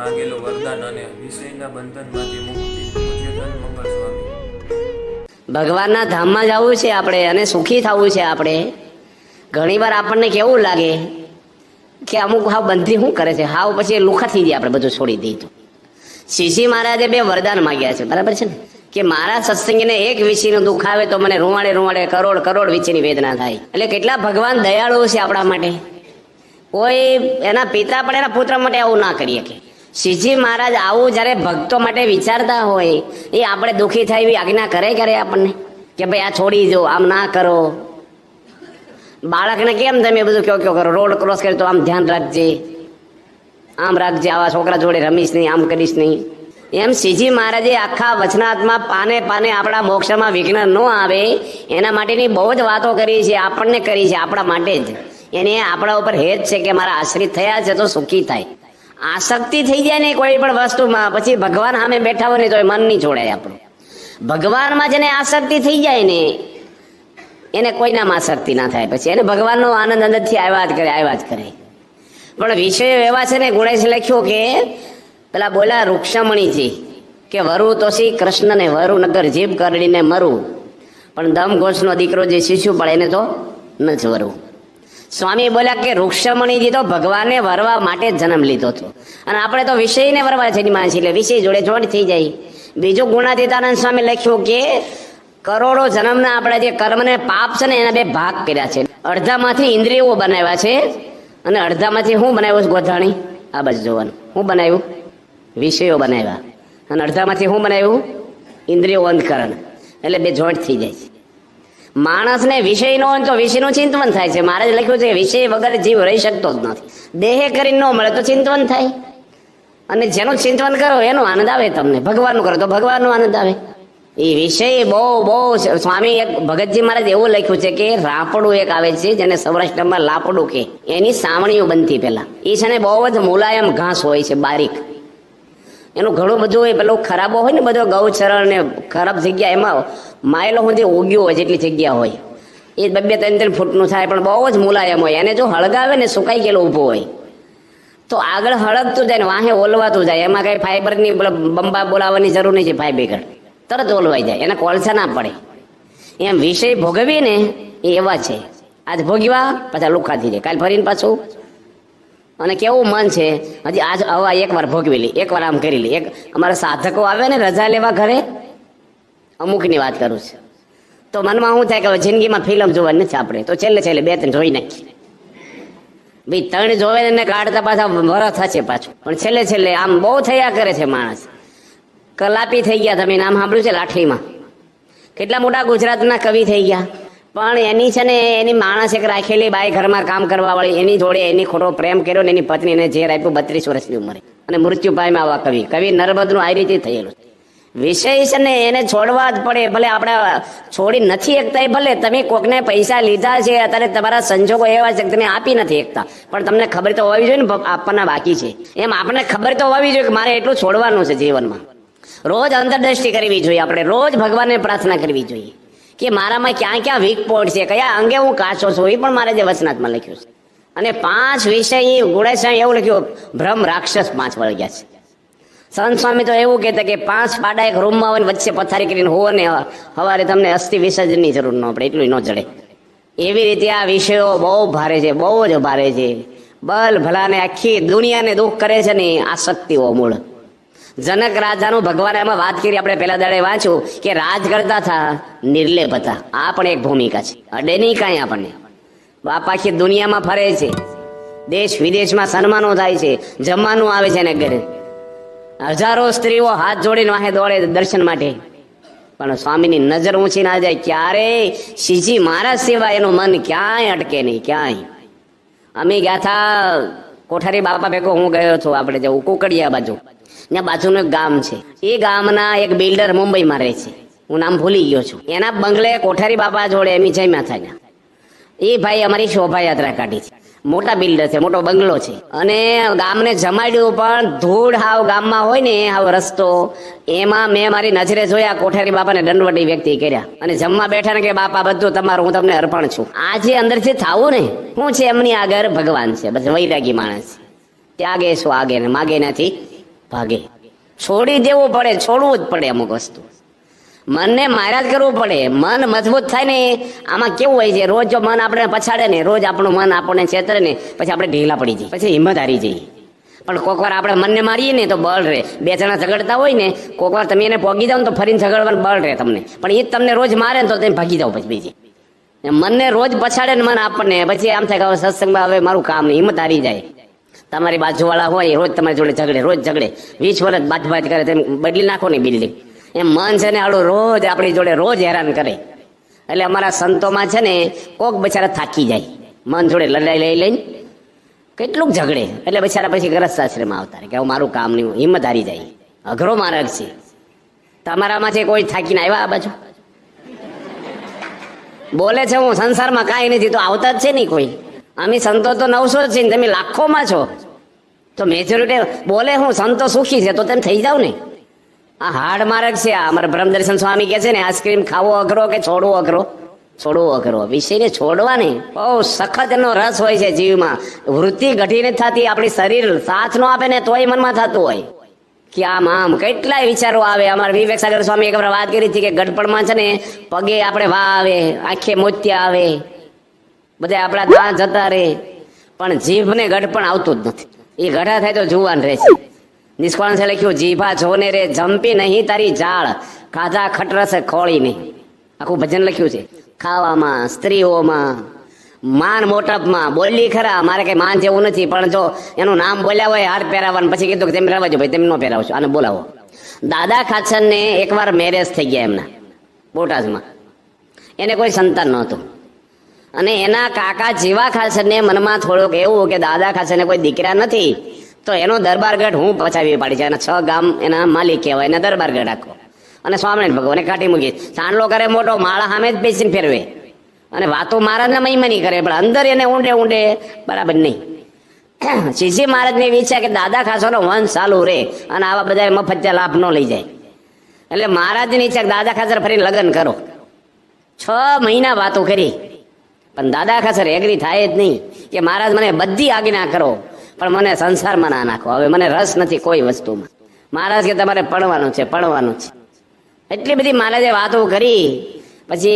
માગેલું વરદાન અને વિષયના બંધનમાંથી મુક્તિ. મંગળ સ્વામી ભગવાનના ધામમાં જવું છે આપણે અને સુખી થવું છે આપણે. ઘણીવાર આપણને કેવું લાગે કે અમુક હાવ બંધી શું કરે છે? હાવ પછી લુખા થઈ જાય આપણે બધું છોડી દઈએ તો. શિશી મહારાજે બે વરદાન માગ્યા છે, બરાબર છે ને? કે મારા સત્સંગીને એક વિષયનું દુઃખ આવે તો મને રૂવાડે રૂવાડે કરોડ કરોડ વિષયની વેદના થાય. એટલે કેટલા ભગવાન દયાળુ છે આપણા માટે? કોઈ એના પિતા પણ એના પુત્ર માટે આવું ના કરી શકે. શ્રીજી મહારાજ આવું જ્યારે ભક્તો માટે વિચારતા હોય, એ આપણે દુઃખી થાય એવી આજ્ઞા કરે કરે આપણને? કે ભાઈ આ છોડી દો, આમ ના કરો. બાળકને કેમ તમે બધું કયો કયો કરો? રોડ ક્રોસ કરે તો આમ ધ્યાન રાખજે. આમ રાખજે, આવા છોકરા જોડે રમીશ નહીં, આમ કરીશ નહીં. એમ શ્રીજી મહારાજે આખા વચનાત્મા પાને પાને આપણા મોક્ષમાં વિઘ્ન ન આવે, એના માટેની બહુ જ વાતો કરી છે, આપણને કરી છે, આપણા માટે જ. એને આપણા ઉપર હેત છે કે મારા આશ્રિત થયા છે તો સુખી થાય. આસક્તિ થઈ જાય ને કોઈ પણ વસ્તુમાં, પછી ભગવાન સામે બેઠા હોય ને તો એ મન નહીં છોડાય આપણું. ભગવાનમાં જેને આસક્તિ થઈ જાય ને, એને કોઈનામાં આસક્તિ ના થાય. પછી એને ભગવાનનો આનંદ અંદરથી આવ્યા જ કરે, આવ્યા જ કરે. પણ વિષયો એવા છે ને, ગુણેશ લખ્યો કે, પેલા બોલ્યા રૂક્ષમણીજી, કે વરુ તો શ્રી કૃષ્ણને વરુ નગર જીભ કરડીને મરું. પણ દમ ઘોષનો દીકરો જે શિશુ પડે એને તો ન જ સ્વામી બોલ્યા કે રૂક્ષમણીજી તો ભગવાનને વરવા માટે જન્મ લીધો હતો. અને આપણે તો વિષયને વરવા છે માનસી, એટલે વિષય જોડે જોડ થઈ જાય. બીજું ગુણાતીતાનંદ સ્વામી લખ્યું કે કરોડો જન્મના આપણે જે કર્મને પાપ છે ને એના બે ભાગ કર્યા છે. અડધામાંથી ઇન્દ્રિયો બનાવ્યા છે અને અડધામાંથી હું બનાવ્યું ગોધાણી? આ બાજુ જોવાનું. હું બનાવ્યું? વિષયો બનાવ્યા. અને અડધામાંથી હું બનાવ્યું? ઇન્દ્રિયો અંધકરણ. એટલે બે જોઈન્ટ થઈ જાય છે. માણસને વિષય ન હોય તો વિષયનું ચિંતવન થાય છે. મારે લખ્યું છે વિષય વગર જીવ રહી શકતો જ નથી. દેહે કરીને ન મળે તો ચિંતવન થાય. અને જેનું ચિંતવન કરો, એનો આનંદ આવે તમને. ભગવાનનું કરો તો ભગવાનનો આનંદ આવે. એ વિષય બહુ બહુ સ્વામી એક ભગતજી મહારાજ એવું લખ્યું છે કે રાપડું એક આવે છે, જેને સૌરાષ્ટ્રમાં લાપડું કે. એની સાવણીઓ બનતી પેલા એ છે ને બહુ જ મુલાયમ ઘાસ હોય છે, બારીક. એનું ઘણું બધું હોય પેલું ખરાબો હોય ને બધો ગૌચરણ ને ખરાબ જગ્યા એમાં માયલો સુધી ઉગ્યો હોય જેટલી જગ્યા હોય. એ બે બે ત્રણ ત્રણ ફૂટનું થાય પણ બહુ જ મુલાયમ હોય. એને જો હળગાવે ને સુકાઈ ગયેલો ઊભો હોય. તો આગળ હળગતું જાય ને વાહે ઓલવાતું જાય. એમાં કઈ ફાઈબરની બંબા બોલાવવાની જરૂર નહીં છે ફાઈબર તરત ઓલવાઈ જાય. એને કોલસા ના પડે. એમ વિષય ભોગવીને એ એવા છે. આજ ભોગ્યા પાછા લુખા જાય. કાલ ફરીને પાછું અને કેવું મન છે? હજી આજ હવા એકવાર ભોગવી લી એકવાર આમ કરી લી. એક અમારા સાધકો આવે ને રજા લેવા ઘરે, અમુકની વાત કરું છું. તો મનમાં શું થાય કે જિંદગીમાં ફિલ્મ જોવાની નથી આપણે. તો છેલ્લે છેલ્લે બે ત્રણ જોઈ નાખીએ. ભાઈ, ત્રણ જોવે ને કાઢતા પાછા વરસ થશે પાછું. પણ છેલ્લે છેલ્લે આમ બહુ થયા કરે છે માણસ. કલાપી થઈ ગયા, તમે નામ સાંભળ્યું છે, લાઠીમાં? કેટલા મોટા ગુજરાતના કવિ થઈ ગયા? પણ એની છે ને, એની માણસ એક રાખેલી બાઈ ઘરમાં કામ કરવા વાળી, એની જોડે એની ખોટો પ્રેમ કર્યો ને એની પત્નીને ઝેર આપ્યું બત્રીસ વર્ષની ઉંમરે. અને મૃત્યુ પામ્યા આવા કવિ. કવિ નર્મદનું આ રીતે થયેલું વિષય છે ને, એને છોડવા જ પડે. ભલે આપણે છોડી નથી એકતા ભલે તમે કોકને પૈસા લીધા છે, અત્યારે તમારા સંજોગો એવા છે તમે આપી નથી એકતા. પણ તમને ખબર તો હોવી જોઈએ ને આપવાના બાકી છે. એમ આપણને ખબર તો હોવી જોઈએ કે મારે એટલું છોડવાનું છે જીવનમાં. રોજ અંતરદ્રષ્ટિ કરવી જોઈએ આપણે. રોજ ભગવાનને પ્રાર્થના કરવી જોઈએ. કે મારામાં ક્યાં ક્યાં વીક પોઈન્ટ છે, કયા અંગે હું કાચો છું, એ પણ મારે જે વચનાથમાં લખ્યું છે. અને પાંચ વિષય ગુણેશ એવું લખ્યું, ભ્રમ રાક્ષસ પાંચ વળગ્યા છે. સંત સ્વામી તો એવું કહેતા કે પાંચ પાડા એક રૂમમાં હોય વચ્ચે પથારી કરીને હોવો ને સવારે તમને અસ્થિ વિસર્જનની જરૂર ન પડે એટલું ન જડે. એવી રીતે આ વિષયો બહુ ભારે છે, બહુ જ ભારે છે. બલ ભલાને આખી દુનિયાને દુઃખ કરે છે ને આ શક્તિઓ મૂળ. જનક રાજાનું ભગવાન એમાં વાત કરી, આપણે પેલા દાડે વાંચ્યું કે રાજ કરતા હતા નિર્લેપ હતા. આ પણ એક ભૂમિકા છે. અડે નહીં કાંઈ આપણને. બાપ આખી દુનિયામાં ફરે છે. દેશ વિદેશમાં સન્માનો થાય છે. જમવાનું આવે છે ને ઘરે. હજારો સ્ત્રીઓ હાથ જોડીને વાહે દોડે દર્શન માટે. પણ સ્વામીની નજર ઊંચી ના જાય. ક્યારે? શિજી મારા સિવાય એનું મન ક્યાંય અટકે નહીં, ક્યાંય. અમે ગયા થા, કોઠારી બાપા ભેગો હું ગયો છું. આપણે જવું કુકડિયા બાજુ. ત્યાં બાજુનું એક ગામ છે. એ ગામના એક બિલ્ડર મુંબઈમાં રહે છે. હું નામ ભૂલી ગયો છું. એના બંગલે કોઠારી બાપા જોડે એમ જમ્યા થાય. એ ભાઈ અમારી શોભાયાત્રા કાઢી છે. મોટા બિલ્ડર છે, મોટો બંગલો છે. અને ગામને જમાડ્યું પણ ધૂળ હાવ ગામમાં હોય ને, હાવ રસ્તો. એમાં મેં મારી નજરે જોયા, કોઠારી બાપાને દંડવટી વ્યક્તિ કર્યા. અને જમવા બેઠા ને કે, બાપા બધું તમારું, હું તમને અર્પણ છું. આ જે અંદરથી થાવું ને શું છે એમની આગળ ભગવાન છે, બસ વૈરાગી માણસ ત્યાગે શું આગે ને, માગે નથી. ભાગે. છોડી દેવું પડે, છોડવું જ પડે અમુક વસ્તુ. મનને મહારાજ કરવું પડે. મન મજબૂત થાય ને, આમાં કેવું હોય છે, રોજ જો મન આપણે પછાડે ને, રોજ આપણું મન આપણને છેતરે ને, પછી આપણે ઢીલા પડી જઈએ. પછી હિંમત હારી જઈએ. પણ કોક વાર આપણે મનને મારીએ ને તો બળ રહે. બે જણા ઝઘડતા હોય ને, કોક વાર તમે એને પોગી જાઓ ને તો ફરીને ઝઘડવાનું બળ રહે તમને. પણ એ જ તમને રોજ મારે ને તો તમે ભાગી જાઓ પછી બીજી. મનને રોજ પછાડે ને મન આપણને, પછી આમ થાય કે હવે સત્સંગમાં હવે મારું કામ નહીં હિંમત હારી જાય. તમારી બાજુવાળા હોય, રોજ તમારી જોડે ઝઘડે, રોજ ઝઘડે. વીસ વર્ષ બાજ બાજ કરે તેમ બદલી નાખો ને બિલ્ડિંગ. એમ મન છે ને આડું રોજ આપણી જોડે રોજ હેરાન કરે. એટલે અમારા સંતોમાં છે ને કોક બચારા થાકી જાય. મન જોડે લડાઈ લઈ લઈને કેટલુંક ઝઘડે. એટલે બચારા પછી ગ્રસ્ત આશ્રમમાં આવતા રહે કે મારું કામ નહીં હિંમત હારી જાય. અઘરો માર્ગ છે. તમારામાંથી કોઈ થાકીને આવ્યા આ બાજુ? બોલે છે હું, સંસારમાં કાંઈ નથી, તો આવતા જ છે નહીં કોઈ. અમે સંતો તો નવસો છે તમે લાખોમાં છો. તો મેજોરિટી બોલે હું, સંતો સુખી છે તો તેમ થઈ જાવ ને. આ હાડ માર્ગ છે, આ અમારા બ્રહ્મદર્શન સ્વામી કહે છે ને, આઈસ્ક્રીમ ખાવો અઘરો કે છોડવો અઘરો? છોડવો અઘરો. વિષયને છોડવા ને બહુ સખત એનો રસ હોય છે જીવમાં. વૃત્તિ ઘટી નથી થતી, આપણી શરીર સાથ નો આપે ને તોય મનમાં થતું હોય. કે આમ આમ કેટલાય વિચારો આવે. અમારા વિવેક સાગર સ્વામી એક વાત કરી હતી કે ગડપણમાં છે ને, પગે આપણે વા આવે આંખે મોતિયા આવે. બધા આપણા દાંત જતા રહે. પણ જીભને પણ આવતું જ નથી. એ ગઢા થાય તો જુવાન રહે છે નિષ્કોણ છે લખ્યું, જીભા જોને રે, જંપી નહીં તારી જાળ. ખાધા ખટરસે ખોળી નહીં. આખું ભજન લખ્યું છે. ખાવામાં, સ્ત્રીઓમાં, માન મોટપમાં, બોલી ખરા. મારે કઈ માન જેવું નથી, પણ જો એનું નામ બોલ્યા હોય, હાર પહેરાવવાનું. પછી કીધું કે તેમ રહેવા ભાઈ, તેમ ન પહેરાવશો આને બોલાવો. દાદા ખાચર ને એકવાર મેરેજ થઈ ગયા એમના બોટાદમાં. એને કોઈ સંતાન નહોતું. અને એના કાકા જીવા ખાસરને મનમાં થોડુંક એવું કે દાદા ખાચરને કોઈ દીકરા નથી, તો એનો દરબારગઢ હું પચાવી પાડી છે એના છ ગામ એના માલિક કહેવાય, એને દરબારગઢ આખો. અને સ્વામિનારાયણ ભગવાને કાઢી મૂકી. સાંડલો કરે મોટો, માળા સામે જ બેસીને ફેરવે. અને વાતો મહારાજના મહિમાની કરે, પણ અંદર એને ઊંડે ઊંડે બરાબર નહીં. શિવજી મહારાજને એવી ઈચ્છા કે દાદા ખાસોનો વંશ ચાલુ રહે અને આવા બધા મફત લાભ ન લઈ જાય. એટલે મહારાજની ઈચ્છા દાદા ખાસર ફરી લગ્ન કરો. છ મહિના વાતો કરી. પણ દાદા ખસર એગ્રી થાય જ નહીં કે મહારાજ મને બધી આજ્ઞા કરો, પણ મને સંસારમાં ના નાખો. હવે મને રસ નથી કોઈ વસ્તુમાં. મહારાજ કે તમારે પડવાનું છે પડવાનું છે. એટલી બધી મહારાજે વાતો કરી. પછી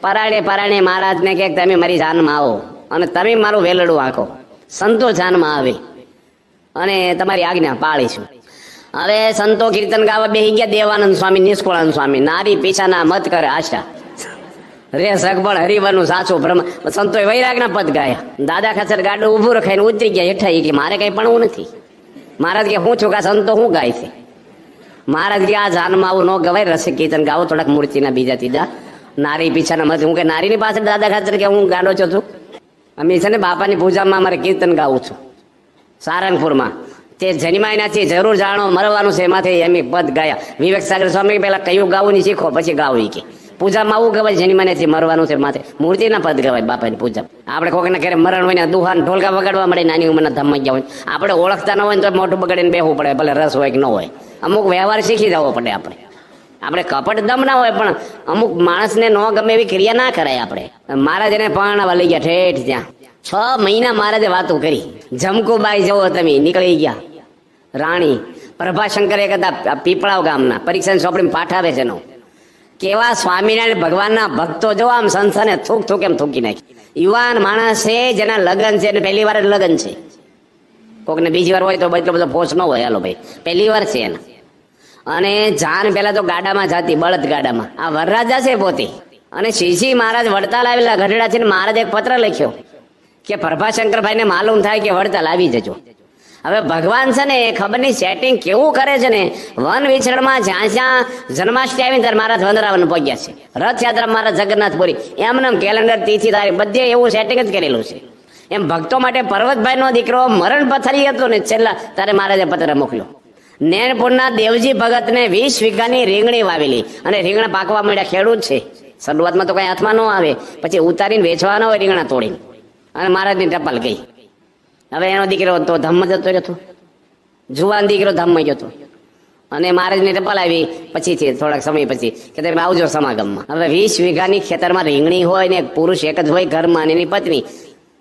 પરાણે પરાણે મહારાજને કે તમે મારી જાનમાં આવો અને તમે મારું વેલડું આંકો. સંતો જાનમાં આવે અને તમારી આજ્ઞા પાળીશું. હવે સંતો કીર્તન ગાવા બેહી ગયા દેવાનંદ સ્વામી, નિષ્કુળાનંદ સ્વામી. નારી પીછાના મત કરે આશા. રે સગબળ હરિવરનું સાચું બ્રહ્મ. સંતોએ વૈરાગના પદ ગાયા. દાદા ખાચર ગાડું ઊભું રખાઈને ઉતરી ગયા હેઠા. કે મારે કઈ પણ નથી. મહારાજ કે, હું છું કે સંતો હું ગાય છે? મહારાજ કે, આ જાનમાં આવું ન ગવાય. રસિક કીર્તન ગાવો થોડાક મૂર્તિના બીજા ત્રીજા. નારી પીછાના મત હું કે નારીની પાસે દાદા ખાતર કે હું ગાડો છો અમે છે ને બાપાની પૂજામાં અમારે કીર્તન ગાવું છું. સારંગપુરમાં. તે જન્માયનાથી જરૂર જાણો, મરવાનું છે એમાંથી એમ પદ ગાયા. વિવેક સાગર સ્વામી પહેલા કયું ગાવું નહીં શીખો, પછી ગાવું કે. પૂજામાં આવું કહેવાય જેની મને મરવાનું છે માથે. મૂર્તિના પદ ગવાય બાપાની પૂજા આપણે કોકના ઘરે મરણ હોય ને દુહાન ઢોલકા વગાડવા મળે, નાની ઉંમરના ધમમાં ગયા હોય. આપણે ઓળખતા ન હોય તો મોઢું બગાડીને બેહવું પડે, ભલે રસ હોય કે ન હોય. અમુક વ્યવહાર શીખી જવો પડે આપણે. આપણે કપટ દમ ના હોય, પણ અમુક માણસને ન ગમે એવી ક્રિયા ના કરાય આપણે. મહારાજ એને પરણાવા લઈ ગયા ઠેઠ ત્યાં. છ મહિના મહારાજે વાતો કરી. જમકુબાઈ જવો તમે, નીકળી ગયા. રાણી, પ્રભાશંકર એક હતા પીપળાવ ગામના પરીક્ષાની ચોપડીમાં પાઠ આવે છે એનો. કેવા સ્વામિનારાયણ ભગવાનના ભક્તો જો આમ સંસ્થાને થૂક થૂક એમ થૂકી નાખી. યુવાન માણસ છે, જેના લગ્ન છે ને પહેલી વાર લગ્ન છે. કોકને બીજી વાર હોય તો એટલો બધો ફોર્સ ન હોય. હાલો ભાઈ, પહેલી વાર છે એના. અને જાન પેલા તો ગાડામાં જાતી, બળદ ગાડામાં. આ વરરાજા છે પોતે. અને શ્રીજી મહારાજ વડતાલ આવેલા ગઢડા ને મહારાજ એક પત્ર લખ્યો કે પ્રભાશંકરભાઈને માલુમ થાય કે વડતાલ આવી જજો. હવે ભગવાન છે ને ખબર નહીં સેટિંગ કેવું કરે છે ને, વન વિચરણમાં જ્યાં જ્યાં જન્માષ્ટમી આવી ત્યારે મહારાજ વંદરાવન પહોંચ્યા છે. રથયાત્રા મહારાજ જગન્નાથપુરી. એમને કેલેન્ડર તિથિ તારીખ, બધે એવું સેટિંગ જ કરેલું છે. એમ ભક્તો માટે પર્વતભાઈ નો દીકરો મરણ પથરી હતો ને છેલ્લા તારે મહારાજે પત્ર મોકલ્યો. નેણપુરના દેવજી ભગતને વીસ વીઘાની રીંગણી વાવેલી અને રીંગણા પાકવા મળ્યા ખેડૂત છે. શરૂઆતમાં તો કઈ હાથમાં ન આવે, પછી ઉતારીને વેચવાના હોય રીંગણા તોડીને. અને મહારાજની ટપાલ ગઈ. હવે એનો દીકરો તો ધમ્મ જતો રહ્યો જુવાન દીકરો ધામમાં હતો. અને મહારાજની ટપાલ આવી પછીથી, થોડાક સમય પછી, કે તમે આવજો સમાગમમાં. હવે વીસ વીઘાની ખેતરમાં રીંગણી હોય ને પુરુષ એક જ હોય ઘરમાં એની પત્ની.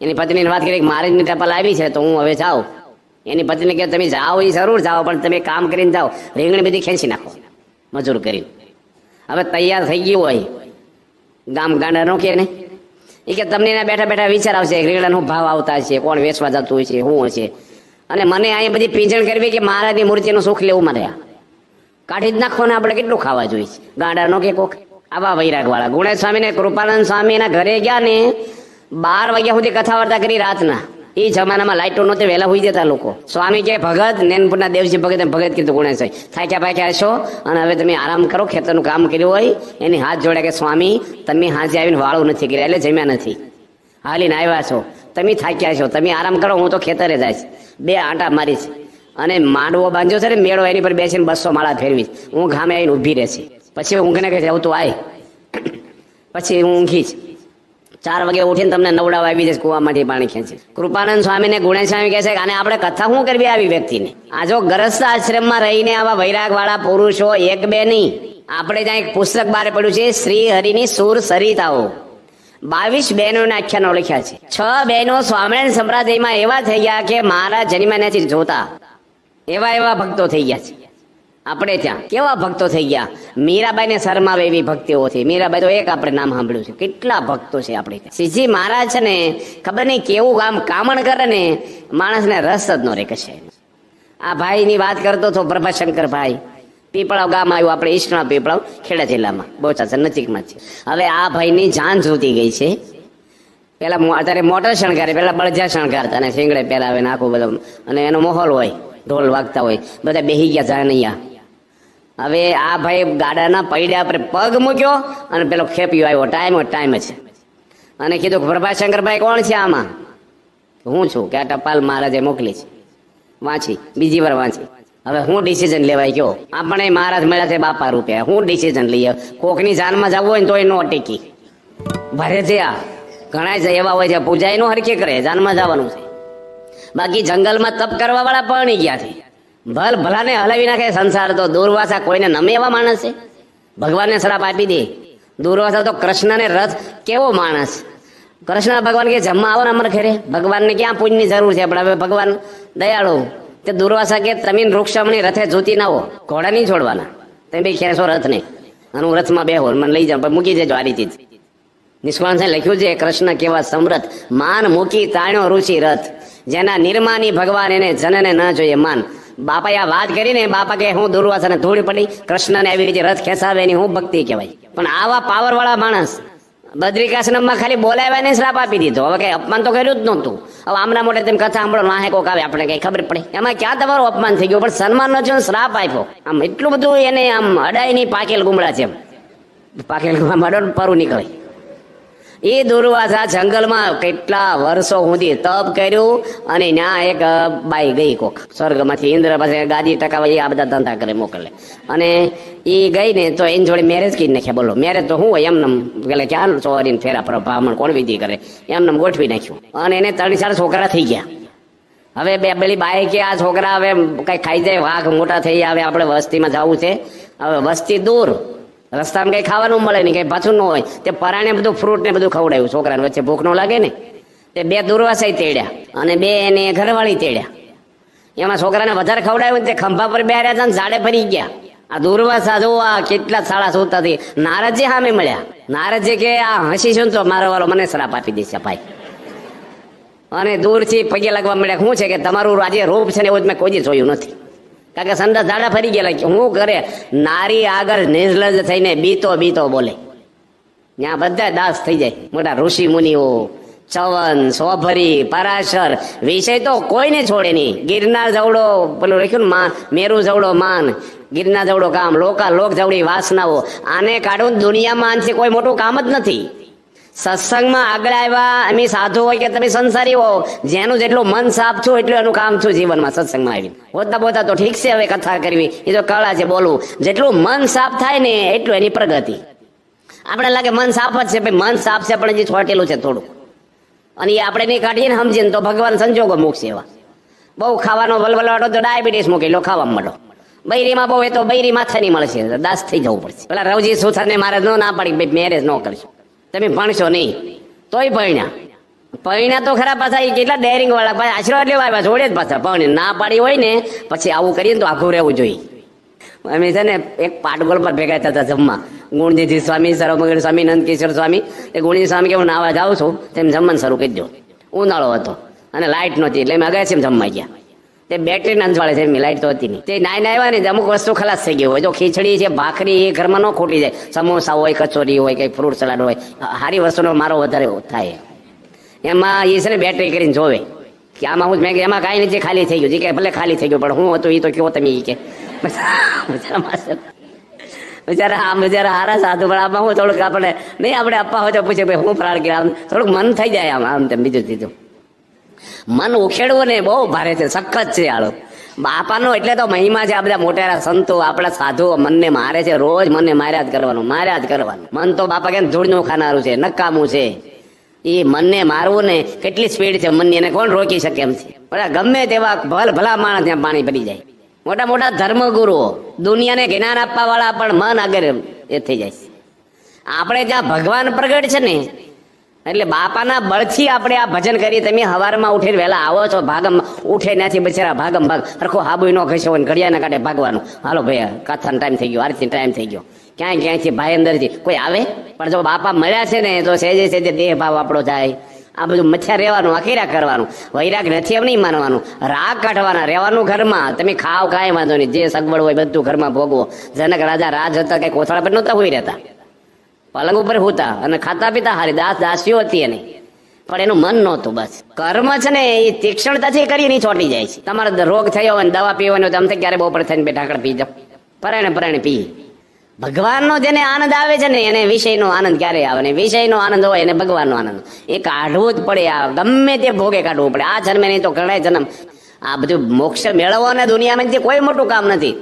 એની પત્નીને વાત કરી મહારાજની ટપાલ આવી છે, તો હું હવે જાઉં. એની પત્ની કે તમે જાઓ એ જરૂર જાઓ, પણ તમે કામ કરીને જાઓ. રીંગણી બધી ખેંચી નાખો. મજૂર કરી હવે તૈયાર થઈ ગયું હોય. ગામ ગાંડા નો કે ને? એ કે તમને એના બેઠા બેઠા વિચાર આવશે, રીંગણાનો ભાવ આવતા છે, કોણ વેચવા જતું હોય છે શું હશે અને મને અહીંયા બધી પીંજણ કરવી કે મહારાજની મૂર્તિનું સુખ લેવું મારે. કાઢી જ નાખો ને આપણે કેટલું ખાવા જોઈએ. છે ગાંડાનો કે કોક આવા વૈરાગ વાળા ગુણેશ સ્વામી ને કૃપાનંદ સ્વામી એના ઘરે ગયા ને બાર વાગ્યા સુધી કથા વાર્તા કરી રાતના. એ જમાનામાં લાઈટો નહોતી, વહેલા હોઈ જતા લોકો. સ્વામી કે, ભગત, નેનપુરના દેવજી ભગત ભગત કીધું ગુણેશ થાક્યા પાક્યા છો. અને હવે તમે આરામ કરો, ખેતરનું કામ કર્યું હોય, એની હાથ જોડે કે, સ્વામી, તમે હાજે આવીને વાળું નથી કર્યા, એટલે જમ્યા નથી. હાલીને આવ્યા છો. તમે થાક્યા છો. તમે આરામ કરો, હું તો ખેતરે જાય બે આંટા મારીશ. અને માંડવો બાંધ્યો છે ને, મેળો એની પર બેસીને બસો માળા ફેરવીશ. હું ગામે આવીને ઊભી રહેશે. પછી ઊંઘને કહે આવું તું આય. પછી હું ઊંઘીશ. ચાર વાગે ઉઠીને તમને નવડાવા આવી જશે કુવામાંથી પાણી ખેંચે કૃપાનંદ સ્વામી ને ગુણેશ સ્વામી કહે છે આને આપણે કથા શું કરવી આવી વ્યક્તિને? આ જો ગરસ્ત આશ્રમમાં રહીને આવા વૈરાગ વાળા પુરુષો એક બે નહીં, આપણે ત્યાં એક પુસ્તક બહાર પડ્યું છે શ્રી હરિની સુર સરિતાઓ. બાવીસ બહેનોના આખ્યાનો લખ્યા છે. છ બહેનો સ્વામિનારાયણ સંપ્રદાયમાં એવા થઈ ગયા કે મારા જન્મ નથી જોતા. એવા એવા ભક્તો થઈ ગયા છે. આપણે ત્યાં કેવા ભક્તો થઈ ગયા? મીરાબાઈ ને શરમાવે એવી ભક્તિઓ મીરાબાઈ તો એક આપણે નામ સાંભળ્યું છે. કેટલા ભક્તો છે આપણે ત્યાં. મહારાજ છે ને, ખબર નહીં કેવું આમ કામણ કરે ને, માણસને રસ જ ન રે કશે આ ભાઈની વાત કરતો હતો પ્રભાશંકર ભાઈ, પીપળાવ ગામ આવ્યું આપણે ઈષ્ટના પીપળાવ ખેડા જિલ્લામાં બહુ બોચાસર નજીકમાં છે. હવે આ ભાઈની જાન જોતી ગઈ છે. પેલા અત્યારે મોટર શણગારે પેલા બળજા શણગારતા અને શીંગડે પહેરાવે આવે નાખું બધું. અને એનો માહોલ હોય, ઢોલ વાગતા હોય. બધા બેહી ગયા જાનૈયા હવે આ ભાઈ ગાડાના પૈડા પર પગ મૂક્યો અને પેલો ખેપ્યો આવ્યો. ટાઈમ ટાઈમ છે અને કીધું કે, પ્રભાશંકરભાઈ કોણ છે આમાં? હું છું, કે આ ટપાલ મહારાજે મોકલી છે. વાંચી, બીજી વાર વાંચી. હવે હું ડિસિઝન લેવાય ગયો આપણે મહારાજ મળ્યા છે બાપા રૂપિયા હું ડિસિઝન લઈએ. કોકની જાનમાં જવું હોય ને તોય નો ટેકી. ભરે છે આ. ઘણા એવા હોય છે, પૂજાય નો હરકે કરે, જાનમાં જવાનું છે. બાકી જંગલમાં તપ કરવા વાળા પરણી ગયા છે. ભલ ભલાને હલાવી નાખે સંસાર તો દુર્વાસા કોઈને નમે એવા માણસ છે? ભગવાનને શ્રાપ આપી દે. દુર્વાસા તો કૃષ્ણને રથ કેવો માણસ? કૃષ્ણ ભગવાન કે જમવા આવો ને અમર ઘરે ભગવાનને ક્યાં પૂજની જરૂર છે? પણ હવે ભગવાન દયાળુ. તે દુર્વાસા કે તમે વૃક્ષમણી રથે જોતી ના હો. ઘોડા નહીં છોડવાના. તમે બે ખેંચો રથને. અને હું રથમાં બેહો, મને લઈ જાઉં મૂકી જજો આ રીતે જ. લખ્યું છે, કૃષ્ણ કેવા સમરથ માન મૂકી તાણ્યો રુચિ રથ. જેના નિર્માની ભગવાન એને જનને ન જોઈએ, માન. બાપાએ આ વાત કરીને બાપા કે હું દુર્વાસાને ધૂળી પડી, કૃષ્ણને આવી રીતે રથ ખેંચાવે એની હું ભક્તિ કહેવાય. પણ આવા પાવર વાળા માણસ બદ્રિકાશ્રમમાં ખાલી બોલાવ્યા ને શ્રાપ આપી દીધો. હવે કઈ અપમાન તો કર્યું જ નહોતું. હવે આમના મોટે તેમ કથા સાંભળો, ના કોક આવે, આપણે કઈ ખબર પડે. એમાં ક્યાં તમારું અપમાન થઈ ગયું? પણ સન્માન નો શ્રાપ આપ્યો. આમ એટલું બધું એને આમ અડાઈ ની પાકેલ ગુમડા છે. પાકેલ ગુમડા પરું નીકળે. એ દુર્વાસા જંગલમાં કેટલા વર્ષો સુધી તપ કર્યું અને ત્યાં એક બાઈ ગઈ કોક. સ્વર્ગમાંથી ઇન્દ્ર પાસે ગાદી ટકાવી આ બધા ધંધા કરે મોકલે. અને એ ગઈ ને તો એની જોડે મેરેજ કરી નાખ્યા. બોલો મેરેજ તો શું હોય? એમને એટલે ક્યાં ચોરીને ફેરા બ્રાહ્મણ કોણ વિધિ કરે? એમને ગોઠવી નાખ્યું. અને એને ત્રણ ચાર છોકરા થઈ ગયા. હવે બે પેલી બાઈ કે આ છોકરા હવે કઈ ખાઈ જાય, વાઘ મોટા થઈ આવે આપણે વસ્તીમાં જવું છે. હવે વસ્તી દૂર. રસ્તામાં કઈ ખાવાનું મળે નહીં, કઈ પાછું ન હોય. તે પરાણે બધું ફ્રૂટ ને બધું ખવડાવ્યું છોકરાને. વચ્ચે ભૂખ ન લાગે ને. તે બે દુર્વાસાઈ તેડ્યા અને બે એને ઘરવાળી તેડ્યા. એમાં છોકરાને વધારે ખવડાવ્યું તે ખંભા પર બેર્યા હતા ને ઝાડે ફરી ગયા. આ દુર્વાસા જો આ કેટલા સાડા સુતાથી નારદજી સામે મળ્યા. નારદજી કે, આ હસી છું તો મારો વાળો મને શ્રાપ આપી દેશે ભાઈ. અને દૂરથી પગે લાગવા મળ્યા શું છે કે તમારું આજે રૂપ છે ને એવું જ મેં કોઈ જોયું નથી. કારણ કે સંદાસ ઝાડા ફરી ગયેલા કે હું કરે નારી આગળ નિર્લજ થઈને બીતો બીતો બોલે. ત્યાં બધા દાસ થઈ જાય, મોટા ઋષિ મુનિઓ, ચવન, સોભરી, પરાશર, વિષય તો કોઈને છોડે નહીં. ગિરનાર જવડો, પેલું લખ્યું ને માં, મેરુ જવડો માન. ગિરનાર જવડો કામ, લોકા, લોક જવડી વાસનાઓ. આને કાઢું દુનિયામાં આનથી કોઈ મોટું કામ જ નથી. સત્સંગમાં આગળ આવ્યા, અમે સાધુ હોય કે તમે સંસારી હો, જેનું જેટલું મન સાફ છું એટલું એનું કામ છું જીવનમાં સત્સંગમાં આવી હોતા પોતા તો ઠીક છે હવે કથા કરવી, એ તો કળા છે બોલવું. જેટલું મન સાફ થાય ને એટલું એની પ્રગતિ. આપણે લાગે મન સાફ જ છે, ભાઈ મન સાફ છે, પણ હજી છોટેલું છે થોડું અને એ આપણે નહીં કાઢીએ ને સમજીએ તો ભગવાન સંજોગો મૂકશે એવા. બહુ ખાવાનો વલવલાટો તો ડાયાબિટીસ મૂકી, લો ખાવા માંડો બૈરીમાં બહુ એ તો બૈરી માથાની મળશે દાસ થઈ જવું પડશે. પેલા રવજી સુથાને મારે ન ના પાડી મેરેજ ન કરશો. તમે ભણશો નહીં. તોય ભણ્યા. ભણ્યા તો ખરા પાછા એ કેટલા ડેરિંગ વાળા પાછા આશીર્વાદ લેવા આવ્યા જોડે જ પાછા. પણ ના પાડી હોય ને, પછી આવું કરીએ ને તો આખું રહેવું જોઈએ. અમે છે ને એક પાટગોળ પર ભેગા થતા હતા જમવા. ગુણજીજી સ્વામી સર્વમંગળ સ્વામી, નંદકિશોર સ્વામી. એ ગુણજી સ્વામી કે હું નાવા જાઉં છું, તેમ જમવાનું શરૂ કરી દો ઉનાળો હતો અને લાઇટ નહોતી એટલે અમે અગાસી જમવા ગયા. તે બેટરી નંજવાળે છે મિલાઇટ તો હતી નહીં. તે નાઈ નાઈ આવ્યા ને અમુક વસ્તુ ખલાસ થઈ ગઈ હોય. જો ખીચડી છે, ભાખરી એ ઘરમાં ન ખોટી જાય. સમોસા હોય, કચોરી હોય, કંઈ ફ્રૂટ સલાડ હોય. સારી વસ્તુનો મારો વધારે થાય. એમાં એ છે ને બેટરી કરીને જોવે. કે આમાં હું મેં એમાં કાંઈ નથી, ખાલી થઈ ગયું. છે કે, ભલે ખાલી થઈ ગયું, પણ હું હતું એ તો કયો તમે એ કે. બિચારા આમ બિચારા હારા સાધુ, પણ આમાં હું થોડુંક આપણે, નહીં, આપણે આપવા હોય તો પૂછે, ભાઈ, હું ફરાડ કે આમ થોડુંક મન થઈ જાય આમ આમ તેમ બીજું ત્રીજું મન ઉખેડવું ને બહુ ભારે છે, સખત છે આળો. બાપાનો એટલે તો મહિમા છે, આ બધા મોટેરા સંતો, આપણા સાધુઓ મનને મારે છે, રોજ મનને માર્યા જ કરવાનું, માર્યા જ કરવાનું. મન તો બાપા કેમ ધૂળનું ખાનારું છે, નકામું છે. એ મનને મારવું ને કેટલી સ્પીડ છે, મનની એને કોણ રોકી શકે એમ છે. બધા ગમે તેવા ભલ, ભલા માણસ ત્યાં પાણી પડી જાય. મોટા મોટા ધર્મગુરુઓ, દુનિયાને જ્ઞાન આપવા વાળા પણ મન આગળ એ થઈ જાય આપણે જ્યાં ભગવાન પ્રગટ છે ને એટલે બાપાના બળથી આપણે આ ભજન કરીએ. તમે હવારમાં ઉઠીને વહેલા આવો છો, ભાગમ ઉઠે નથી બચારા ભાગમ ભાગ. સરખો હાબુ નો ઘસ્યો હોય ઘડિયાના કાંઠે ભાગવાનું. હાલો ભાઈ કથાનો ટાઈમ થઈ ગયો આરતી ટાઈમ થઈ ગયો. ક્યાંય ક્યાંયથી ભાઈ અંદરથી? કોઈ આવે? પણ જો બાપા મળ્યા છે ને, તો સહેજે સહેજે દેહ ભાવ આપણો જાય. આ બધું મથ્યા રહેવાનું અખીરા કરવાનું. વૈરાગ નથી એમ નહીં માનવાનું. રાગ કાઢવાના, રહેવાનું ઘરમાં. તમે ખાવ, કાંઈ વાંધો નહીં. જે સગવડ હોય બધું ઘરમાં ભોગવો. જનક રાજા રાજ હતા, કઈ કોથળા પર નહોતા હોઈ રહેતા. પલંગ ઉપર હોતા અને ખાતા પીતા હારી દાસ દાસીઓ હતી એને. પણ એનું મન નહોતું બસ. કર્મ છે ને એ તીક્ષ્ણતાથી કરીને ચોટી જાય છે. તમારે રોગ થયો હોય દવા પીવાનો તો અમથે ક્યારે બપોર થઈને બે ઢાંકણ પી જાઓ. પરાણે પરાણે પી. ભગવાનનો જેને આનંદ આવે છે ને એને વિષયનો આનંદ ક્યારે આવે ને વિષયનો આનંદ હોય એને ભગવાનનો આનંદ. એ કાઢવું જ પડે આ. ગમે તે ભોગે કાઢવું પડે. આ જન્મે નહીં તો ઘણા જન્મ. આ બધું મોક્ષ મેળવવાના દુનિયામાં જે કોઈ મોટું કામ નથી.